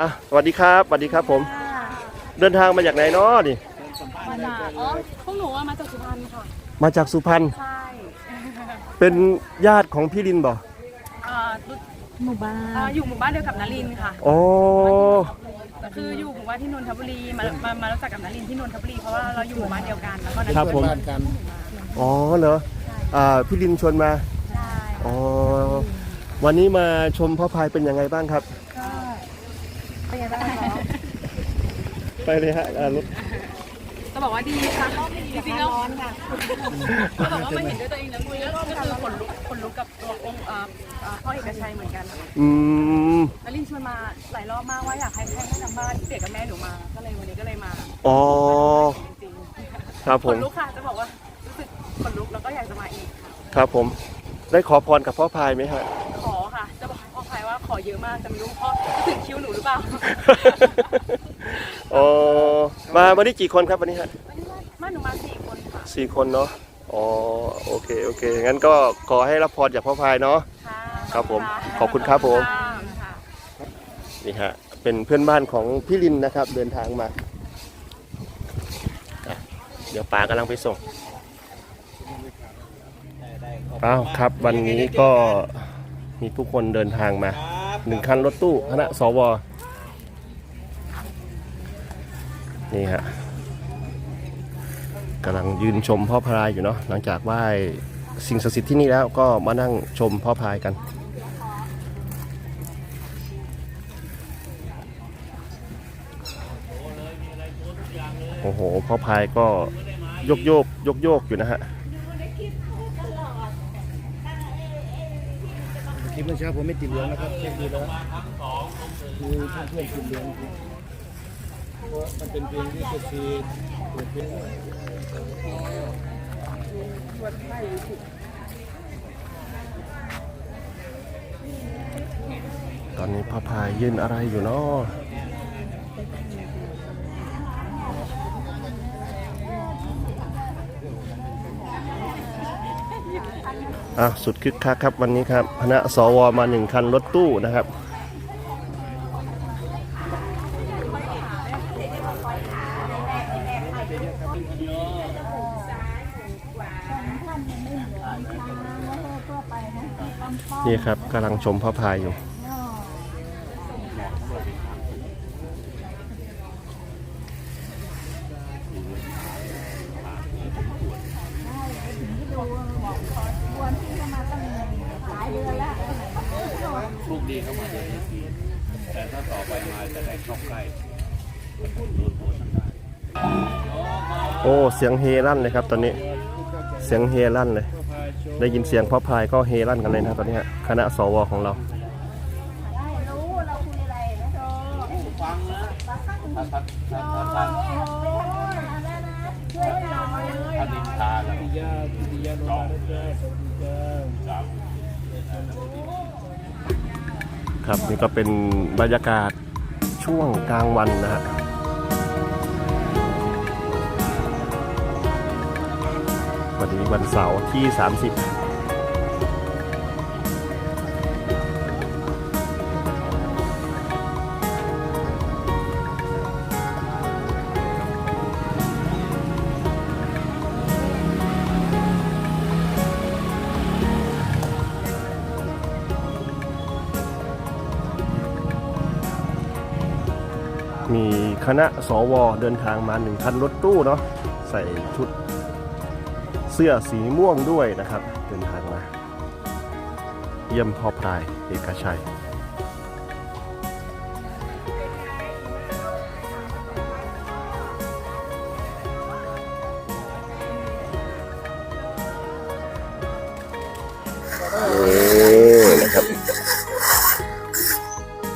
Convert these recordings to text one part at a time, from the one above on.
อะสวัสดีครับสวัสดีครับผม เดินทางมาจากไหนเนาะนี่มาจากอ๋อพวกหนูอะมาจากสุพรรณค่ะ มาจากสุพรรณใช่เป็นญาติของพี่ลินบ่อ่ารู้หมู่บ้าอ่านอยู่หมู่บ้านเดียวกับนลินค่ะโอ้คืออยู่หมู่บ้านที่นนทบุรี มามามารู้จักกับนลินที่นนทบุรีเพราะว่าเราอยู่หมู่บ้านเดียวกันแล้วก็นลินครับผมบ้านกันอ๋อเหรออ่าพี่ลินชวนมาใช่อ๋อวันนี้มาชมพ่อพายเป็นยังไงบ้างครับก็ เป็นไงบ้างคะไปเลยฮะอ่ารถจะบอกว่าดีค่ะจริงๆแล้วจะบอกว่ามาเห็นด้วยตัวเองแล้วคุยก็คือขนลุกขนลุกกับตัวองค์อ่าอ่าพ่อเอกชัยเหมือนกันอืมนลินชวนมาหลายรอบมากว่าอยากให้ให้ทางบ้านเด็กกับแม่หนูมา ก็เลยวันนี้ก็เลยมาอ๋อจริงๆครับผขมนลุกค่ะจะบอกว่ารู้สึกขนลุกแล้วก็อยากจะมาอีกค่ะครับผม ได้ขอพรกับพ่อพายไหมฮะขอค่ะ จะบอกพ่อพายว่าขอเยอะมากแต่ไม่รู้พ่อ รือเปล่าอ๋อมาวันนี้กี่คนครับวันนี้ฮะมาหนูมาสี่คนค่ะสี่คนเนาะอ๋อโอเคโอเคงั้นก็ขอให้รับพรจากพ่อพายเนาะค่ะครับผมขอบคุณครับผมค่ะนี่ฮะเป็นเพื่อนบ้านของพี่ลินนะครับ เดินทางมาอะเดี๋ยวป๋ากำลังไปส่งอ้าวครับ วันนี้ก็มีผู้คนเดินทางมาหนึ่งคันรถตู้คณะสว นี่ฮะกำลังยืนชมพ่อพายอยู่เนาะหลังจากไหว้สิ่งศักดิ์สิทธิ์ที่นี่แล้วก็มานั่งชมพ่อพายกันโอ้โหพ่อพายก็โยกโยกโยกโยกอยู่นะฮะคลิปเมื่อเช้าผมไม่ติดเหลืองนะครับเช็คดูแล้วคือเพื่อนๆติดเหลือง มันเป็นเพลงที่สุดทีเปิดเพลงปวดไข้สิตอนนี้พ่อพายยื่นอะไรอยู่เนาะอะสุดคึกคักครับวันนี้ครับคณะสวมาหนึ่งคันรถตู้นะครับ นี่ครับกำลังชมพ่อพายอยู่ลูกดีเข้ามาเลยทีแต่ถ้าต่อไปมาจะได้เข้าใกล้โดนโพทั้งได้โอ้ เสียงเฮลั่นเลยครับตอนนี้ เสียงเฮลั่นเลย ได้ยินเสียงพ่อพายก็เฮลั่นกันเลยนะตอนนี้คณะสวของเราครับนี่ก็เป็นบรรยากาศช่วงกลางวันนะฮะ วันนี้วันเสาร์ที่ 30มีคณะสวเดินทางมาหนึ่งคันรถตู้เนาะใส่ชุด สื้อสีม่วงด้วยนะครับเดินทางมาเยี่ยมพ่อพรายเอกชัยนี่นะครับ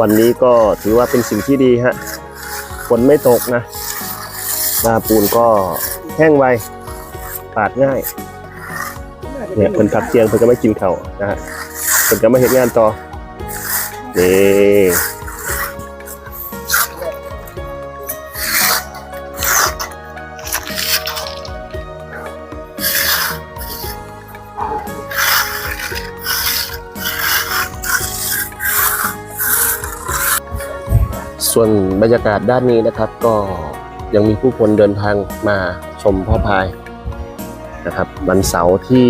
วันนี้ก็ถือว่าเป็นสิ่งที่ดีฮะฝนไม่ตกนะหน้าปูนก็แห้งไว ปาดง่ายเนี่ยเพิ่นพักเที่ยงเพิ่นก็ไม่กินข้าวนะฮะเพิ่นก็มาเห็นงานต่อนี่ส่วนบรรยากาศด้านนี้นะครับก็ยังมีผู้คนเดินทางมาชมพ่อพาย นะครับ วันเสาร์ที่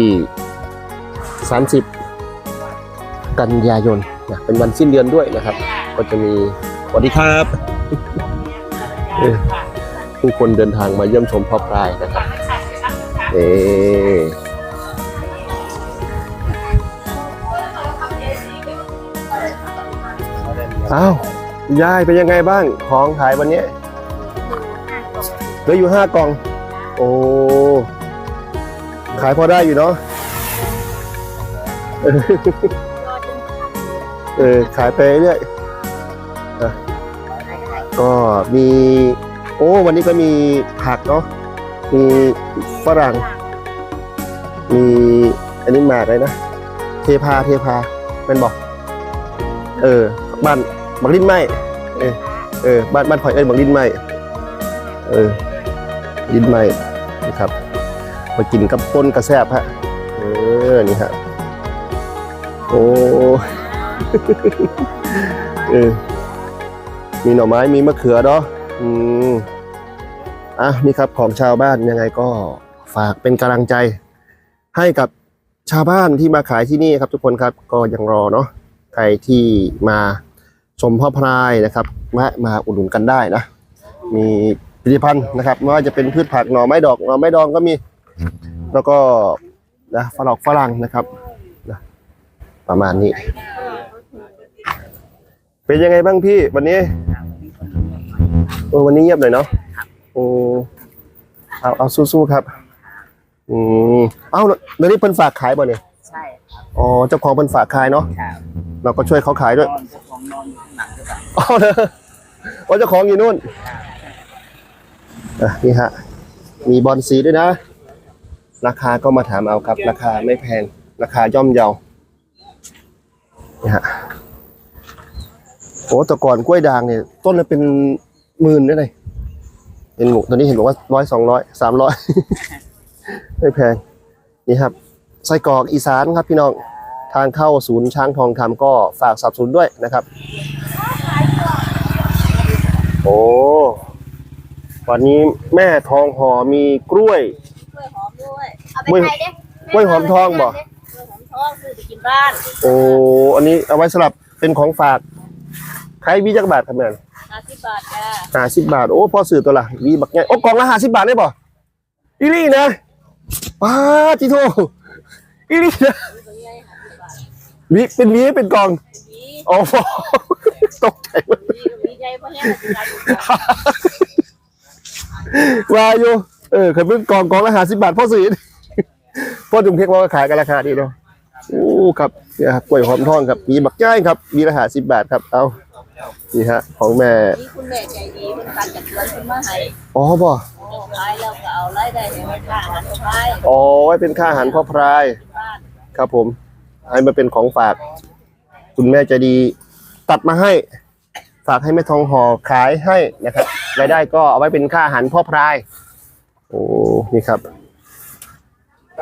30 กันยายนนะเป็นวันสิ้นเดือนด้วยนะครับ ก็จะมีสวัสดีครับผู้คนเดินทางมาเยี่ยมชมพ่อพายนะครับเออ้าวยายเป็นยังไงบ้างของขายวันนี้เหลืออยู่ห้ากล่อง โอ้ ขายพอได้อยู่เนาะเออขายไปเรื่อยก็มี โอ้ วันนี้ก็มีผักเนาะมีฝรั่ง มีอันนี้หมากเลยนะ เทพาเทพาเป็นบอก เออบ้านบักลิ้นไหมเออเออบ้านบ้านข่อยเอ้ยบักลิ้นไหมเออลิ้นไหมนะครับ มากินกับป้นกระแซบฮะ เออ นี่ฮะ โอ้ เออ มีหน่อไม้มีมะเขือเนาะ อืม อะ นี่ครับของชาวบ้านยังไงก็ฝากเป็นกำลังใจ ให้กับชาวบ้านที่มาขายที่นี่ครับ ทุกคนครับ ก็ยังรอเนาะ ใครที่มาชมพ่อพรายนะครับแวะมาอุดหนุนกันได้นะ มีผลิตภัณฑ์นะครับไม่ว่าจะเป็นพืชผักหน่อไม้ดอกหน่อไม้ดองก็มี แล้วก็นะฝรั่งฝรั่งนะครับนะประมาณนี้ เป็นยังไงบ้างพี่วันนี้โอ้วันนี้เงียบหน่อยเนาะโอ้เอาเอาสู้ๆครับ อืมเอ้าเดี๋ยวนี้เพิ่นฝากขายบ่เนี่ยใช่อ๋อเจ้าของเพิ่นฝากขายเนาะครับเราก็ช่วยเขาขายด้วยนอนเจ้าของนอนอยู่ข้างหลังด้วยกันอ๋อเนอะว่าเจ้าของอยู่นู่นอะนี่ฮะมีบอลสีด้วยนะ ราคาก็มาถามเอาครับ ราคาไม่แพง ราคาย่อมเยานี่ฮะโอ้แต่ก่อนกล้วยด่างเนี่ย ต้นละเป็นหมื่นได้เลยเห็นหมูตอนนี้เห็นบอกว่าร้อยสองร้อยสามร้อยไม่แพง นี่ครับไส้กรอกอีสานครับพี่น้องทางเข้าศูนย์ช้างทองคำก็ฝากสับสนุนด้วยนะครับ โอ้วันนี้แม่ทองหอมีกล้วย เอาไปกล้วยใครเด้กล้วยหอมทองบ่ กล้วยหอมทองซื้อไปกินบ้านโอ้อันนี้เอาไว้สำหรับเป็นของฝากใครวีจักบาทครับแม่ห้าสิบบาทจ้าห้าสิบบาทโอ้พอสื่อตัวละวีบักไงโอ้กล่องละห้าสิบบาทได้ป่ะอีลี่นะป้าจิโทอีลี่นะตัวใหญ่ห้าสิบบาทวีเป็นวีเป็นกล่องมีโอ้โหตกใจหมด มีมีใหญ่เพราะแห้งมีใหญ่อยู่จ้ะว่าอยู่เออเคยเป็นกล่องกล่องละห้าสิบบาทพ่อสื่อ พ่อจุงเพกว่าก็ขายกันราคาดีเนาะโอ้ครับเนี่ยครับกล้วยหอมทองครับมีบักย่ายครับ มีละห้าสิบบาทครับ เอานี่ฮะ ของแม่มีคุณแม่ใจดีคุณตัดจากสวนคุณมาให้อ๋อบ่ขายแล้วก็เอารายได้ให้แม่ค้าอาหารขายอ๋อไว้เป็นค่าอาหารพ่อพราย บ้านครับผมให้มาเป็นของฝาก คุณแม่ใจะดี ตัดมาให้ ฝากให้แม่ทองห่อขายให้นะครับรายได้ก็เอาไว้เป็นค่าอาหารพ่อพราย โอ้นี่ครับ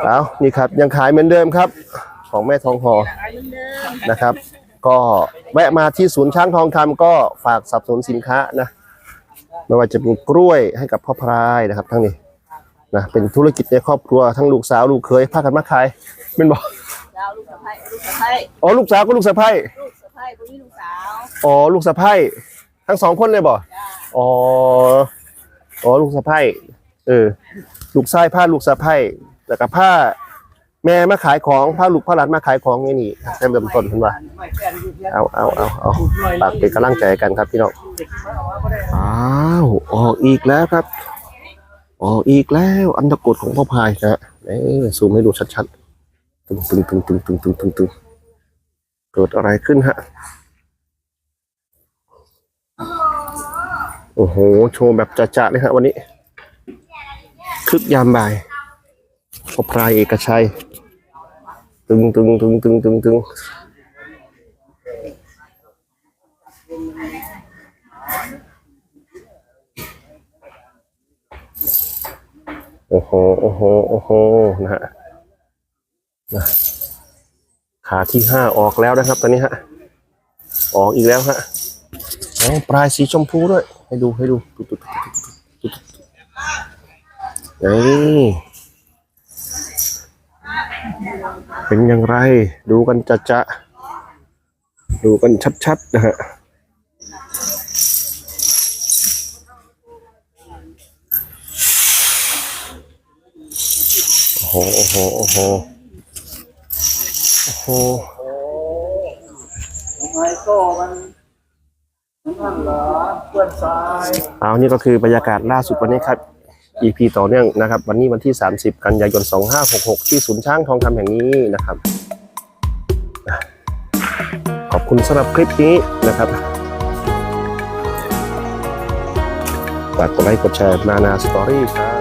แล้วนี่ครับยังขายเหมือนเดิมครับ ของแม่ทองห่อขายเหมือนเดิมนะครับ ก็แวะมาที่ศูนย์ช้างทองคำก็ฝากสนับสนุนสินค้านะไม่ว่าจะเป็นกล้วยให้กับพ่อพรายนะครับทั้งนี้นะเป็นธุรกิจในครอบครัวทั้งลูกสาวลูกเคยพากันมาขายเป็นบอกดาวลูกสะใภ้ลูกสะใภ้อ๋อลูกสาวก็ลูกสะใภ้ลูกสะใภ้พวกนี้ลูกสาวอ๋อลูกสะใภ้ทั้งสองคนเลยบ่จ้าอ๋ออ๋อลูกสะใภ้เออลูกชายผ้าลูกสะใภ้ แล้วก็ผ้าแม่มาขายของผ้าลูกผ้าหลานมาขายของไงนี่เริ่มต้นเพิ่นว่าเอาเอาเอาเอาฝากเป็นกำลังใจกันครับพี่น้องอ้าวออกอีกแล้วครับ ออกอีกแล้ว อันตะกุดของพ่อพายนะฮะเอ๊ซูมให้ดูชัดๆตึงตึงตึงตึงตึงตึงตึงตึงเกิดอะไรขึ้นฮะโอ้โห โชว์แบบจะๆเลยฮะวันนี้ คึกยามบ่าย พ่อพรายเอกชัย ตึงตึงตึงตึงตึงตึงโอ้โห โอ้โห โอ้โห นะฮะนะขาที่ห้าออกแล้วนะครับ ตอนนี้ฮะ ออกอีกแล้วฮะโอ๋อปลายสีชมพูด้วย ให้ดู ให้ดูตุ๊ดตุ๊ดตุ๊ดตุ๊ดตุ๊ดตุ๊ดนี่ เป็นอย่างไร ดูกันจะจะดูกันชัดๆนะฮะโอ้โหโอ้โหโอ้โหโอ้โหไงก็มันนั่นเหรอเพื่อนชายเอานี่ก็คือบรรยากาศล่าสุดวันนี้ครับ EP ต่อเนื่องนะครับ วันนี้วันที่ 30 กันยายน 2566 ที่ศูนย์ช้างทองคำแห่งนี้นะครับ ขอบคุณสำหรับคลิปนี้นะครับฝากกดไลค์กดแชร์นานาสตอรี่ครับ